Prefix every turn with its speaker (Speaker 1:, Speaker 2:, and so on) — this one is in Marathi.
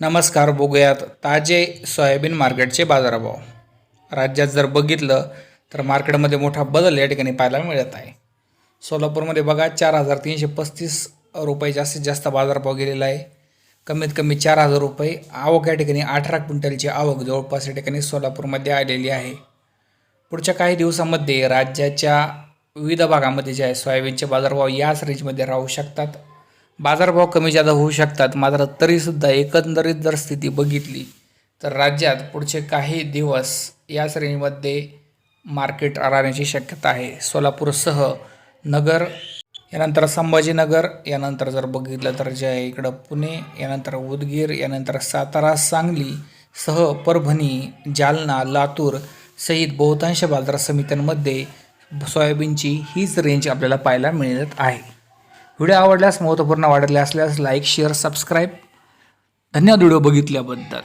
Speaker 1: नमस्कार बघूयात ताजे सोयाबीन मार्केटचे बाजारभाव. राज्यात जर बघितलं तर मार्केटमध्ये मोठा बदल या ठिकाणी पाहायला मिळत आहे. सोलापूरमध्ये बघा चार हजार तीनशे पस्तीस रुपये जास्तीत जास्त बाजारभाव गेलेला आहे. कमीत कमी चार हजार रुपये. आवक या ठिकाणी अठरा क्विंटलची आवक जवळपास या ठिकाणी सोलापूरमध्ये आलेली आहे. पुढच्या काही दिवसामध्ये राज्याच्या विविध भागामध्ये जे आहे सोयाबीनचे बाजारभाव याच रेंजमध्ये राहू शकतात. बाजारभाव कमी जादा होऊ शकतात मात्र तरीसुद्धा एकंदरीत जर स्थिती बघितली तर राज्यात पुढचे काही दिवस याच रेंजमध्ये मार्केट राहण्याची शक्यता आहे. सोलापूरसह नगर यानंतर संभाजीनगर यानंतर जर बघितलं तर जे आहे इकडं पुणे यानंतर उदगीर यानंतर सातारा सांगली सह परभणी जालना लातूर सहित बहुतांश बाजार समित्यांमध्ये सोयाबीनची हीच रेंज आपल्याला पाहायला मिळत आहे. व्हिडिओ आवडल्यास महत्त्वपूर्ण वाटले असल्यास लाईक शेअर सबस्क्राईब धन्यवाद व्हिडिओ बघितल्याबद्दल.